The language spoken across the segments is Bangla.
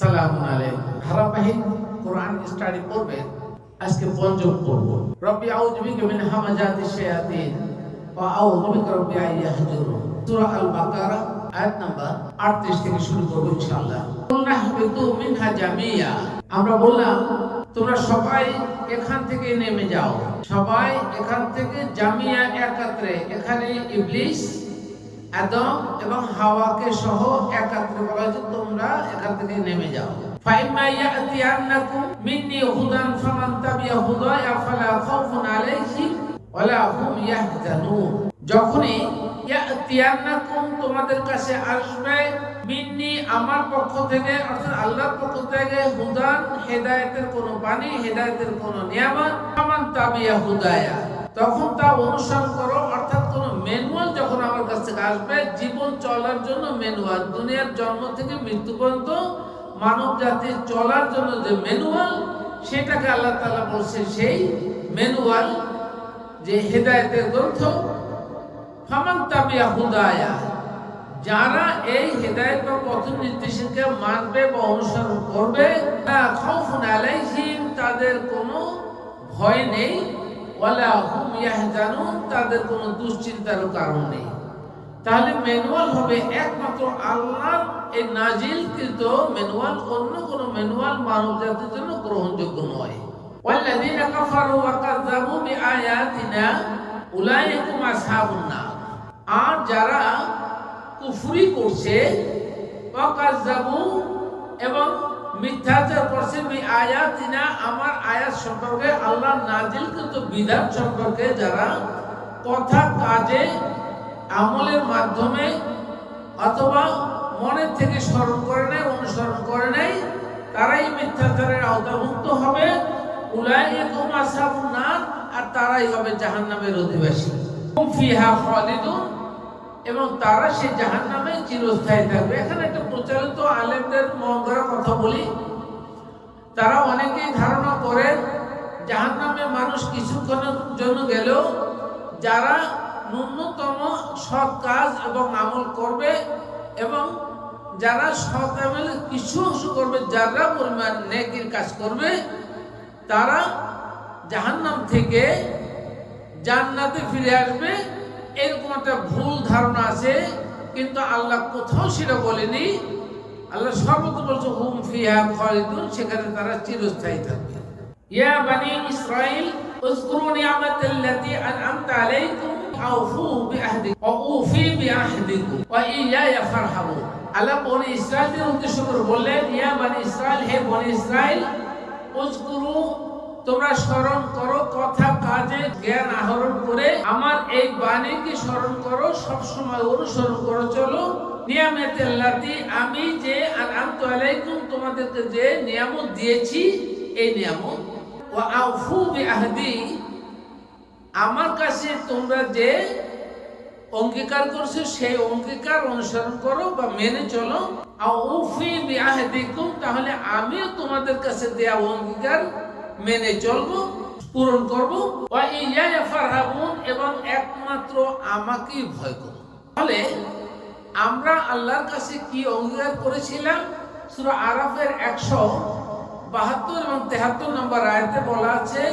সালামু আলাইকুম। ধারাবাহিক কোরআন স্টাডি করবে আজকে পঞ্চম পর্ব। রব্বি আউযু বিকা হামাজাতি শায়াতিন ওয়া আউযু বিকা রব্বি আন সূরা আল বাকারা আয়াত নাম্বার 38 থেকে শুরু করব ইনশাআল্লাহ। কুলনা হাবিতু মিনহা জামিয়া। আমরা বললাম, তোমরা সবাই এখান থেকে নেমে যাও। সবাই এখান থেকে জামিয়া একত্রে। এখানে ইবলিস আদম এবং হাওয়াকে সহ একাত্রে বলা হয়েছে, তোমরা এখান থেকে নেমে যাও। তোমাদের কাছে আসবে, মিন্নি আমার পক্ষ থেকে, অর্থাৎ আল্লাহর পক্ষ থেকে হুদান, হেদায়েতের কোনো বাণী, হেদায়েতের কোনো নিয়ামত, ফামান তাবিয়া হুদায়া। তখন তা অনুসরণ করো, অর্থাৎ কোন ম্যানুয়াল যখন আমার কাছ থেকে আসবে, জীবন চলার জন্য ম্যানুয়াল দুনিয়ার জন্ম থেকে মৃত্যু পর্যন্ত মানব জাতির চলার জন্য যে ম্যানুয়াল সেটাকে আল্লাহ তাআলা বলছে সেই ম্যানুয়াল যে হেদায়েতের গ্রন্থ। ফামান তাবিয়া হুদায়া, যারা এই হেদায়েত বা পথ মানবে বা অনুসরণ করবে তাদের কোনো ভয় নেই। ওয়ালা হুম ইয়াহজানুন, তাদের কোনো দুশ্চিন্তারও কারণ নেই। তাহলে ম্যানুয়াল হবে একমাত্র আল্লাহর এই নাজিলকৃত ম্যানুয়াল, অন্য কোনো ম্যানুয়াল মানব জাতির জন্য গ্রহণযোগ্য নয়। কাফারু ওয়া কাযযাবু বিআয়াতিনা, উলাইকুম আসহাবুন নার। আর যারা কুফরি করছে এবং মিথ্যাচার করছে আয়াতিনা আমার আয়াত সম্পর্কে আল্লাহ নাজিলকৃত বিধান সম্পর্কে যারা কথা কাজে, আমলের মাধ্যমে অথবা মনের থেকে স্মরণ করে নেয়, অনুসরণ করে নেয়, তারাই মিথ্যাচারের আওতাভুক্ত হবে। আসহাবুন নার, আর তারাই হবে জাহান্নামের অধিবাসী। ফিহা খালিদুন। এবং তারা সেই জাহান নামে চিরস্থায়ী থাকবে। এখানে একটা প্রচলিত আলেমদের মঙ্গরা কথা বলি। তারা অনেকেই ধারণা করেন জাহান নামে মানুষ কিছুক্ষণের জন্য গেলেও যারা ন্যূনতম সৎ কাজ এবং আমল করবে এবং যারা সৎ আমলে কিছু অংশ করবে, যারা পরিমাণ নেকির কাজ করবে, তারা জাহান্নাম থেকে জান্নাতে ফিরে আসবে। এরকম একটা ভুল ধারণা আছে কিন্তু আল্লাহ কোথাও সেটা বলেনি আল্লাহ সর্বত্র বলছে হুম ফিহা খালিদুন সেখানে তারা চিরস্থায়ী থাকবে ইয়া বানি ইসরাইল اذكروا نعمة التي أنعمت عليكم أوفوا بعهدكم وأوفي بعهدكم وإياي فارحبون আল্লাহ বনি ইসরায়েলের উদ্দেশ্য করে বললেন ইয়া বানি ইসরাইল হে বনি ইসরাইল উজকুরু তোমরা স্মরণ করো কথা, কাজে, জ্ঞান আহরণ করে। আমার এই বাণীকে স্মরণ করো সব সময় অনুসরণ করো, চলো। নিয়ামতেল্লাতি আমি যে আনআমতু আলাইকুম তোমাদেরকে যে নিয়ামত দিয়েছি, এই নিয়ামত। ওয়া আউফু বিআহদি, আমার কাছে তোমরা যে অঙ্গীকার করছ, সেই অঙ্গীকার অনুসরণ করো বা মেনে চলো। আউফি বিআহদিকুম, তাহলে আমিও তোমাদের কাছে দেয়া অঙ্গীকার মেনে চলবো, পূরণ করব। এবং একমাত্র আমাকেই ভয় করো। তাহলে আমরা আল্লাহর কাছে কি অঙ্গীকার করেছিলাম? সূরা আরাফের একশো বাহাত্তর এবং তেহাত্তর নম্বর আয়তে বলা আছে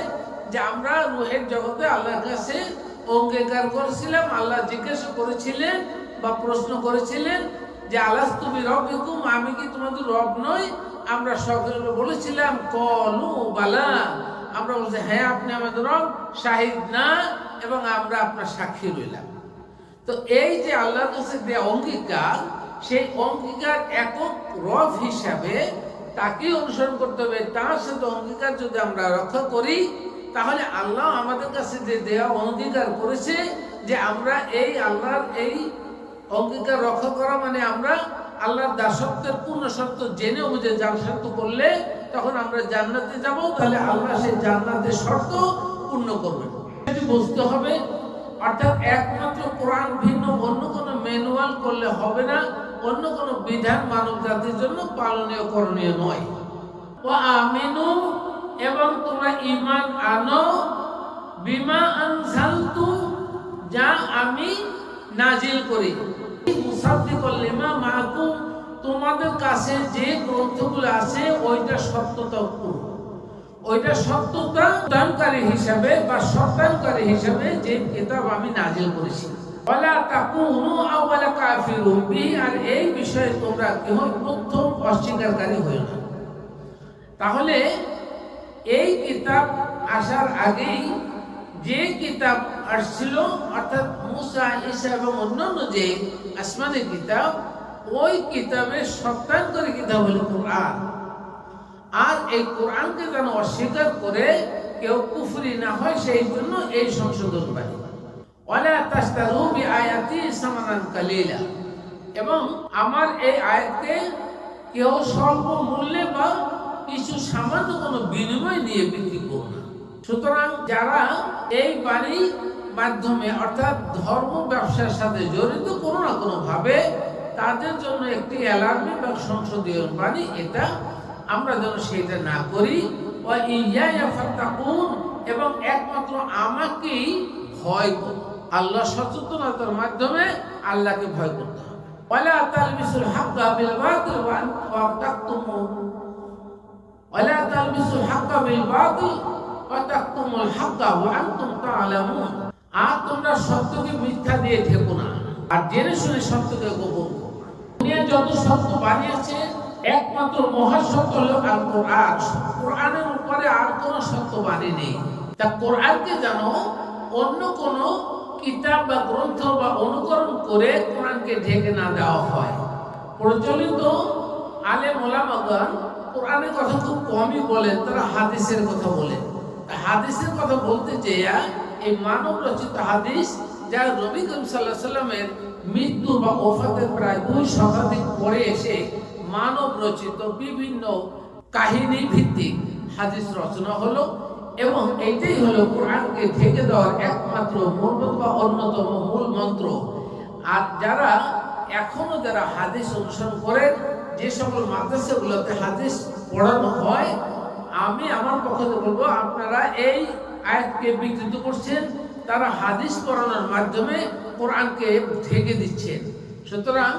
যে, আমরা রুহের জগতে আল্লাহর কাছে অঙ্গীকার করেছিলাম। আল্লাহ জিজ্ঞাসা করেছিলেন বা প্রশ্ন করেছিলেন যে আল্লাহ তুমি রব আমি কি তোমাদের রব নই? আমরা সকলে বলেছিলাম কলু বালা। আমরা বলছি হ্যাঁ আপনি আমাদের রব, শাহিদ না এবং আমরা আপনার সাক্ষী রইলাম। তো এই যে আল্লাহর কাছে দেওয়া অঙ্গীকার, সেই অঙ্গীকার একক রব হিসাবে তাকে অনুসরণ করতে হবে। তার সাথে অঙ্গীকার যদি আমরা রক্ষা করি, তাহলে আল্লাহ আমাদের কাছে যে দেওয়া অঙ্গীকার করেছে যে আমরা এই আল্লাহর এই অঙ্গীকার রক্ষা করা মানে আমরা আল্লাহর দাসত্বের পূর্ণ শর্ত জেনে বুঝে জানশর্ত করলে তখন আমরা জান্নাতে যাব, তাহলে আল্লাহ সেই জান্নাতের শর্ত পূর্ণ করবেন। বুঝতে হবে, অর্থাৎ একমাত্র কোরআন ভিন্ন, অন্য কোনো ম্যানুয়াল করলে হবে না, অন্য কোনো বিধান মানব জাতির জন্য পালনীয়, করণীয় নয়। ও আমিনু, এবং তোমরা ইমান আনো, বিমা আনসালতু যা আমি নাজিল করি। তোমাদের কাছে যে গ্রন্থগুলো আছে, ওইটা সত্যতা ওইটা সত্যতা দানকারী হিসাবে বা সত্যায়নকারী হিসাবে যে কিতাব আমি নাজিল করেছি। ওয়ালা তাকুনু আওয়ালা কাফিরুন আর এই বিষয়ে তোমরা কেহ প্রথম অস্বীকারী হইও না। তাহলে এই কিতাব আসার আগেই যে কিতাব আসছিল, অর্থাৎ মুসা ঈসা এবং অন্যান্য যে আসমানি কিতাব, ওই কিতাবের সত্যান্তরী কিতাব হল কোরআন। আর এই কোরআনকে যেন অস্বীকার করে কেউ কুফরি না হয়, সেই জন্য এই সংশোধন বাণী। ওয়ালা তাস্তারু বি আয়াতি সামানান কালিলা। এবং আমার এই আয়াতকে কেউ স্বল্প মূল্যে বা কিছু সামান্য কোনো বিনিময় নিয়ে বিক্রি করো সুতরাং যারা এই বাণীর মাধ্যমে, অর্থাৎ ধর্ম ব্যবসার সাথে জড়িত কোনো না কোনো ভাবে তাদের জন্য একটি অ্যালার্মি বা সংসদীয় বাণী, এটা আমরা যেন সেটা না করি। এবং একমাত্র আমাকেই ভয় আল্লাহ সচেতনতার মাধ্যমে আল্লাহকে ভয় করতে হবে। বিল বাতিল ওয়া তাকতুমু ওয়ালা তালবিসুল হাক্কা বিল বাতিল ওয়া আর তোমরা সত্যকে মিথ্যা দিয়ে ঠেকো না। আর জেনে শুনে সত্যকে গোপন দুনিয়া যত সত্য বানিয়েছে, একমাত্র মহাসত্য হলো আর কোরআন কোরআনের উপরে আর কোনো সত্য বাণী নেই। তা কোরআনকে জানো, অন্য কোন কিতাব বা গ্রন্থ বা অনুকরণ করে কোরআনকে ঢেকে না দেওয়া হয়। প্রচলিত আলে মোলামাগান কোরআনের কথা খুব কমই বলেন, তারা হাদিসের কথা বলেন। হাদিসের কথা বলতে চেয়ে এই মানব রচিত হাদিস যা করিম সাল্লাহ সাল্লামের মৃত্যু বা ওফাতের প্রায় দুই শতাধিক পরে এসে মানব রচিত বিভিন্ন কাহিনী ভিত্তিক হাদিস রচনা হলো এবং এইটাই হলো কোরআনকে থেকে দেওয়ার একমাত্র মূল বা অন্যতম মূল মন্ত্র। আর যারা এখনও যারা হাদিস অনুসরণ করেন, যে সকল মাদ্রাসাগুলোতে হাদিস পড়ানো হয়, আমি আমার পক্ষ থেকে বলব, আপনারা এই আয়াতকে বিকৃত করছেন, তারা হাদিস পড়ানোর মাধ্যমে কোরআনকে ঢেকে দিচ্ছেন। সুতরাং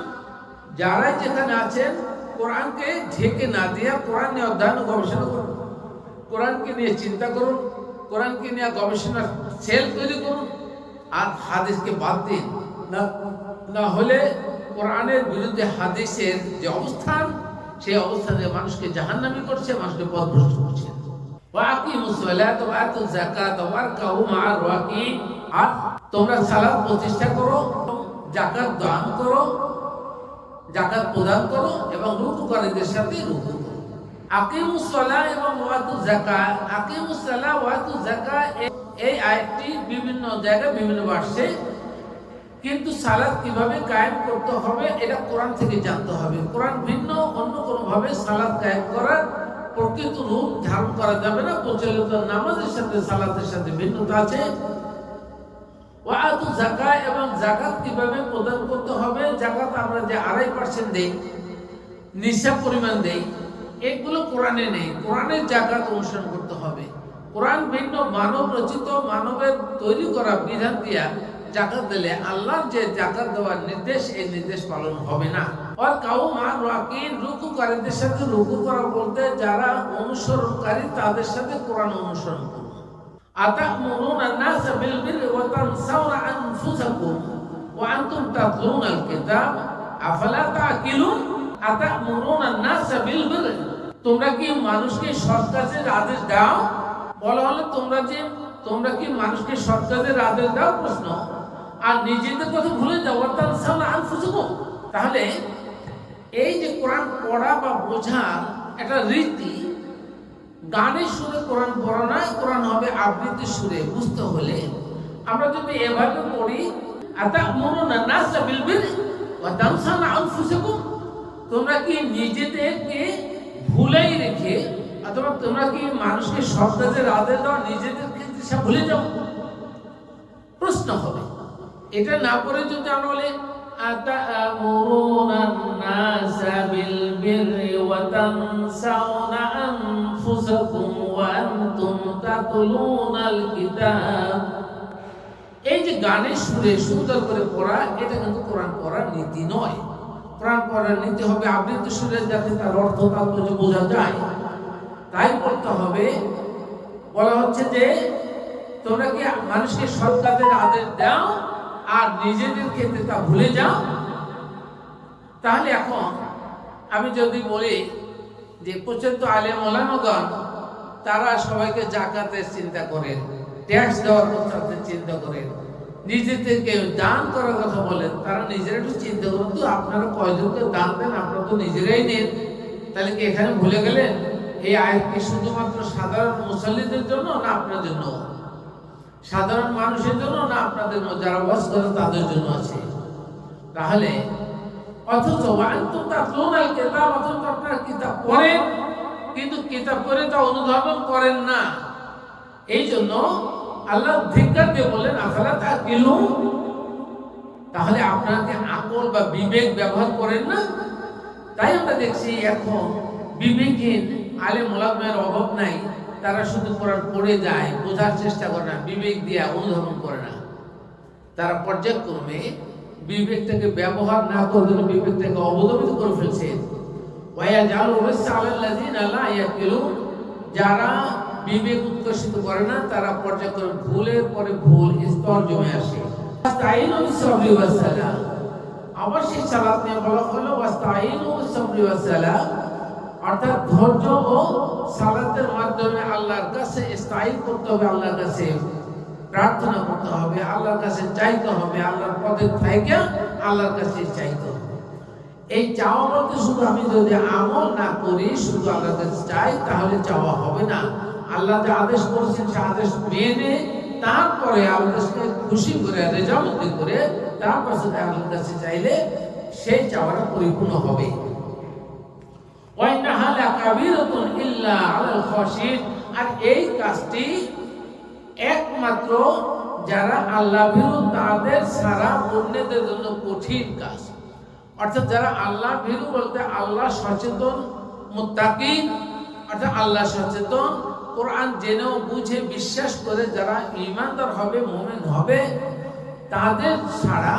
যারা যেখানে আছেন, কোরআনকে ঢেকে না দিয়ে কোরআন নিয়ে অধ্যয়ন গবেষণা করুন। কোরআনকে নিয়ে চিন্তা করুন, কোরআনকে নিয়ে গবেষণার সেল তৈরি করুন, আর হাদিসকে বাদ দিন। না না হলে কোরআনের বিরুদ্ধে হাদিসের যে অবস্থান, সেই অবস্থানে মানুষকে জাহান্নামি করছে, মানুষকে পথভ্রষ্ট করছে। আর তোমরা সালাত প্রতিষ্ঠা করো, জাকাত দান করো, জাকাত প্রদান করো এবং রুকুকারীদের সাথে রুকু করো। আকিমুস সালাহ এবং ওয়াতু যাকাত আকিমুস সালাহ ওয়াতু যাকাত এই আয়াতটি বিভিন্ন জায়গায় বিভিন্ন ভাষে কিন্তু সালাদ কীভাবে কায়েম করতে হবে, এটা কোরআন থেকে জানতে হবে। কোরআন ভিন্ন, অন্য কোনো ভাবে সালাত কায়েম করার প্রকৃত রূপ ধারণ করা যাবে না। প্রচলিত নামাজের সাথে, সালাতের সাথে ভিন্নতা আছে। জাকাত এবং জাকাত কীভাবে প্রদান করতে হবে? জাকাত আমরা যে আড়াই পার্সেন্ট দেই, নিঃসাব পরিমাণ দেই, এগুলো কোরআনে নেই। কোরআনের জাকাত অনুসরণ করতে হবে। কোরআন ভিন্ন মানব রচিত, মানবের তৈরি করা বিধান দিয়া জাকাত দিলে আল্লাহর যে জাকাত দেওয়ার নির্দেশ এই নির্দেশ পালন হবে না আর কাউ মা রাকিন রুকুকারীদের সাথে রুকু করা বলতে যারা অনুসরণকারী তাদের সাথে কোরআন অনুসরণ করবে أتأمرون الناس بالبر وتنسون أنفسكم وأنتم تتلون الكتاب أفلا تعقلون أتأمرون الناس بالبر তোমরা কি মানুষকে সৎ কাজের আদেশ দাও বলা হলো তোমরা যে তোমরা কি মানুষকে সৎ কাজের আদেশ দাও প্রশ্ন আর নিজেদের কথা ভুলে যাও অর্থাৎ আনফুসুকুম। তাহলে এই যে কোরআন পড়া বা বোঝা একটা রীতি গানের সুরে কোরআন পড়া নয়, কোরআন হবে আবৃত্তির সুরে। বুঝতে হলে আমরা যদি এভাবে পড়ি, আতা মনুনা নাসা বিল বির ওয়া তানসানা আনফুসাকুম। তোমরা কি নিজেদেরকে ভুলেই রেখে, অথবা তোমরা কি মানুষকে সব আদেশ দাও নিজেদেরকে দিশা ভুলে যাও? প্রশ্ন হবে। এটা না করে যদি আমরা বলি أتأمرون الناس بالبر وتنسون أنفسكم وأنتم تتلون الكتاب এই যে গানের সুরে সুন্দর করে পড়া এটা কিন্তু কোরআন পড়ার নীতি নয় কোরআন পড়া নিতে হবে আবৃত্তি সুরে যাতে তার অর্থ তাৎপর্য বোঝা যায় তাই করতে হবে বলা হচ্ছে যে তোমরা কি মানুষকে সৎ কাজের আদেশ দাও আর নিজেদের ক্ষেত্রে তা ভুলে যাও। তাহলে এখন আমি যদি বলি যে প্রচলিত আলে মোলানগণ তারা সবাইকে জাকাতের চিন্তা করেন ট্যাক্স দেওয়ার কথা চিন্তা করেন নিজেদেরকে দান করার কথা বলেন তারা নিজেরা একটু চিন্তা করুন তো, আপনারা কয়জনকে দান দেন, আপনারা তো নিজেরাই নেন। তাহলে কি এখানে ভুলে গেলেন? এই আয় কি শুধুমাত্র সাধারণ মুসল্লিদের জন্য না আপনার জন্য? সাধারণ মানুষের জন্য না আপনাদের যারা বাস করে তাদের জন্য আছে? তাহলে অথচ কিতাব, অথচ আপনারা কিতাব পড়েন, কিন্তু কিতাব পড়ে তা অনুধাবন করেন না। এই জন্য আল্লাহ ধিক্কার দিয়ে বললেন, আফালা তাকিলু তাহলে আপনাকে আকল বা বিবেক ব্যবহার করেন না? তাই আমরা দেখছি এখন বিবেকহীন আলে মোলামের অভাব নাই। তারা শুধু কোরআন পড়ে যায়, বোঝার চেষ্টা করে না, বিবেক দিয়ে অনুধাবন করে না। তারা পর্যায়ক্রমে বিবেকটাকে ব্যবহার না করে বিবেকটাকে অবদমিত করে ফেলছে। যারা বিবেক উৎকর্ষিত করে না, তারা পর্যায়ক্রমে ভুলের পরে ভুল স্তর জমে আসে। আবার সেই নিয়ে বলা হলো অর্থাৎ ধৈর্য ও সালাতের মাধ্যমে আল্লাহর কাছে ইস্তাইন করতে হবে, আল্লাহর কাছে প্রার্থনা করতে হবে, আল্লাহর কাছে চাইতে হবে, আল্লাহর পদে থেকে আল্লাহর কাছে চাইতে হবে। এই চাওয়া বলতে শুধু আমি যদি আমল না করি, শুধু আল্লাহর কাছে চাই, তাহলে চাওয়া হবে না। আল্লাহ যে আদেশ করেছেন, সে আদেশ মেনে তারপরে আল্লাহকে খুশি করে, রেজামতি করে তারপর আল্লাহর কাছে চাইলে সেই চাওয়াটা পরিপূর্ণ হবে। আর এই কাজটি একমাত্র যারা আল্লাহ তাদের সারা অন্যদের জন্য কঠিন কাজ। অর্থাৎ যারা আল্লাহ বলতে আল্লাহ সচেতন অর্থাৎ আল্লাহ সচেতন, কোরআন জেনেও বুঝে বিশ্বাস করে যারা ইমানদার হবে, মোমেন হবে, তাদের ছাড়া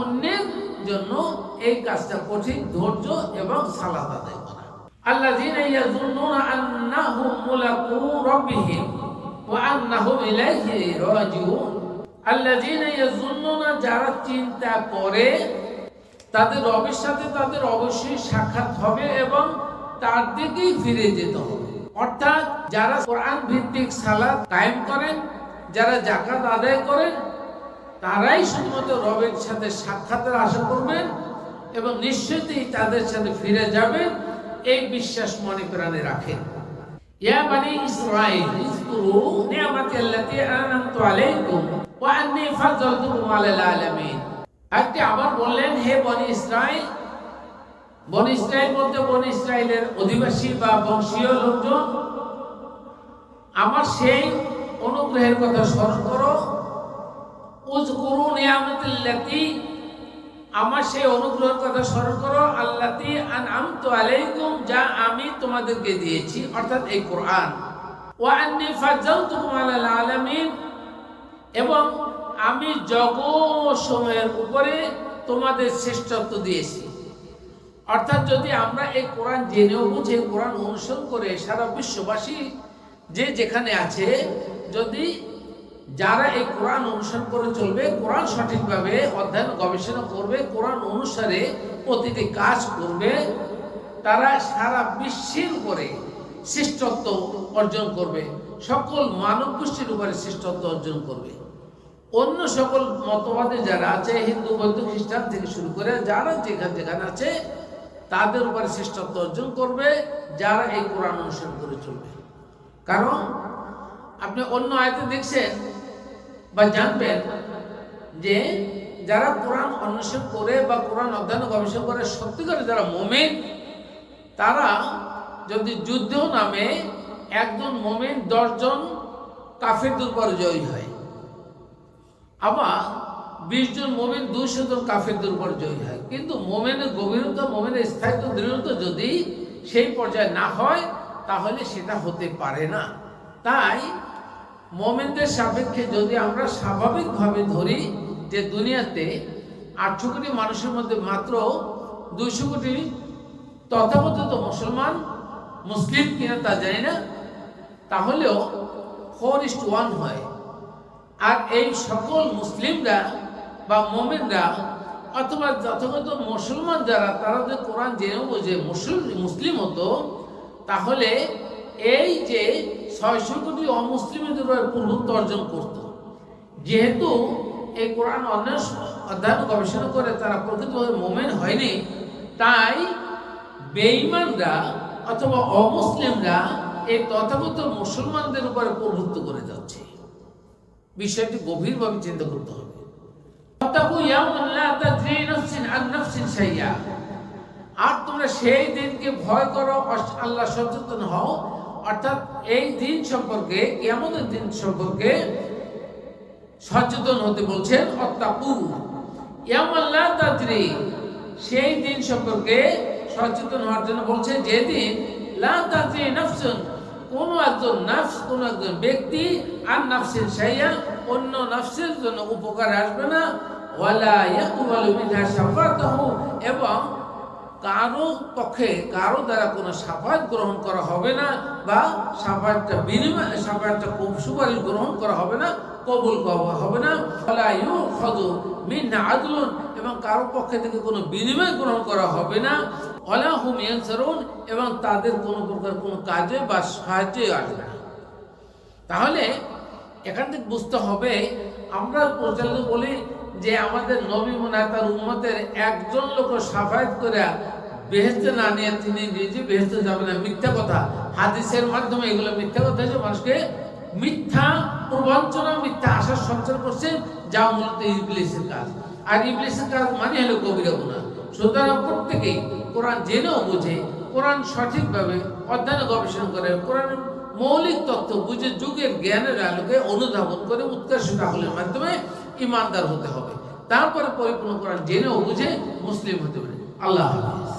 অন্যের জন্য এই কাজটা কঠিন, ধৈর্য এবং সালাত আদায়। ইয়াযুন্নুনা আন্নাহুম মুলাকু রাব্বিহিম ওয়া আন্নাহুম ইলাইহি রাজিউন। আল্লাযীনা ইয়াযুন্নুনা যারা চিন্তা করে, তাদের রবের সাথে তাদের অবশ্যই সাক্ষাৎ হবে এবং তার দিকেই ফিরে যেতে হবে। অর্থাৎ যারা কোরআন ভিত্তিক সালাত কায়েম করেন, যারা জাকাত আদায় করেন, তারাই শুধুমাত্র রবের সাথে সাক্ষাতের আশা করবেন এবং নিশ্চয়ই তাদের সাথে ফিরে যাবেন। এই বিশ্বাস মনে প্রাণে রাখেন ইয়া বানি ইসরাইল নিয়ামাতি আল্লাতী আনআমতু আলাইকুম ওয়া আন্নী আলাল আলামিন। একটি আবার বললেন, হে বনি ইসরাইল বনি ইসরাইল বলতে বনি ইসরাইলের অধিবাসী বা বংশীয় লোকজন, আমার সেই অনুগ্রহের কথা স্মরণ করো। উজকুরু নিয়ামতুল্লাতি আমার সেই অনুগ্রহের কথা স্মরণ করো। আল্লাতি আনআমতু আলাইকুম, যা আমি তোমাদেরকে দিয়েছি, অর্থাৎ এই কোরআন। ওয়া আন্নী আলাল আলামিন, এবং আমি উপরে তোমাদের শ্রেষ্ঠত্ব দিয়েছি। অর্থাৎ যদি আমরা এই কোরআন জেনেও বুঝে, কোরআন অনুসরণ করে সারা বিশ্ববাসী যে যেখানে আছে, যদি যারা এই কোরআন অনুসরণ করে চলবে, কোরআন সঠিকভাবে অধ্যয়ন, গবেষণা করবে, কোরআন অনুসারে প্রতিটি কাজ করবে, তারা সারা বিশ্বের উপরে শ্রেষ্ঠত্ব অর্জন করবে। সকল মানব গোষ্ঠীর উপরে শ্রেষ্ঠত্ব অর্জন করবে। অন্য সকল মতবাদে যারা আছে, হিন্দু, বৌদ্ধ, খ্রিস্টান থেকে শুরু করে যারা যেখানে যেখানে আছে, তাদের উপরে শ্রেষ্ঠত্ব অর্জন করবে, যারা এই কোরআন অনুসরণ করে চলবে। কারণ আপনি অন্য আয়তে দেখছেন বা জানবেন যে যারা কোরআন অন্বেষণ করে বা কোরআন অধ্যয়ন গবেষণা করে সত্যিকারে যারা মোমেন, তারা যদি যুদ্ধ নামে একজন মোমেন দশজন কাফের দুর্বল জয়ী হয়, আবার বিশ জন মোমেন দুইশো জন কাফেরদের উপর জয়ী হয়। কিন্তু মোমেনের গভীরতা, মোমেনের স্থায়িত্ব, দৃঢ়তা যদি সেই পর্যায়ে না হয়, তাহলে সেটা হতে পারে না। তাই মোমেনদের সাপেক্ষে যদি আমরা স্বাভাবিকভাবে ধরি যে দুনিয়াতে আটশো কোটি মানুষের মধ্যে মাত্র দুইশো কোটি তথাকথিত মুসলমান, মুসলিম কিনা তা জানি না, তাহলেও ফোর ইস্ট ওয়ান হয়। আর এই সকল মুসলিমরা বা মোমেনরা অথবা যথাযথ মুসলমান যারা, তারা যদি কোরআন জেনেও বোঝে মুসলিম মুসলিম হতো, তাহলে এই যে ছয়শো কোটি অমুসলিমের উপরে অর্জন করত। যেহেতু এই কোরআন অন্যান্য অধ্যয়ন গবেষণা করে তারা প্রকৃতভাবে মোমেন হয়নি, তাই বেঈমানরা অথবা অমুসলিমরা এই তথাগত মুসলমানদের উপরে প্রভুত্ব করে যাচ্ছে। বিষয়টি গভীরভাবে চিন্তা করতে হবে। আর তোমরা সেই দিনকে ভয় করো আল্লাহ সচেতন হও অর্থাৎ এই দিন সম্পর্কে কেমন দিন সম্পর্কে সচেতন হতে বলছেন অত্তাকু সেই দিন সম্পর্কে সচেতন হওয়ার জন্য বলছে যেদিন লা কোন একজন কোন একজন ব্যক্তি, আর নাফসের সাইয়া অন্য নাফসের জন্য উপকার আসবে না। এবং কারও পক্ষে, কারও দ্বারা কোনো সাফাত গ্রহণ করা হবে না বা সাফাতটা বিনিময় সাফাতটা খুব সুপারিশ গ্রহণ করা হবে না, কবুল করা হবে না। মিনহা আদলুন, এবং কারও পক্ষে থেকে কোনো বিনিময় গ্রহণ করা হবে না। ওয়ালা হুম ইয়ানসারুন, এবং তাদের কোনো প্রকার কোনো কাজে বা সাহায্যে আসবে না। তাহলে এখান থেকে বুঝতে হবে, আমরা প্রচারিত বলি যে আমাদের নবী মনে তার উম্মতের একজন লোক সাফায়াত করে বেহেস্তে না নিয়ে তিনি নিজে বেহেস্তে যাবে না। মিথ্যা কথা। হাদিসের মাধ্যমে এগুলো মিথ্যা কথা যে মানুষকে মিথ্যা প্রবঞ্চনা মিথ্যা আশার সঞ্চার করছে, যা মূলত ইবলিসের কাজ। আর ইবলিসের কাজ মানে হলো কবিরা গুণা সুতরাং প্রত্যেকেই কোরআন জেনেও বুঝে, কোরআন সঠিকভাবে অধ্যয়ন গবেষণা করে কোরআনের মৌলিক তত্ত্ব বুঝে যুগের জ্ঞানের আলোকে অনুধাবন করে উৎকর্ষিত আমলের মাধ্যমে ইমানদার হতে হবে। তারপরে পরিপূর্ণ করার জেনেও বুঝে মুসলিম হতে পারে। আল্লাহ হাফিজ।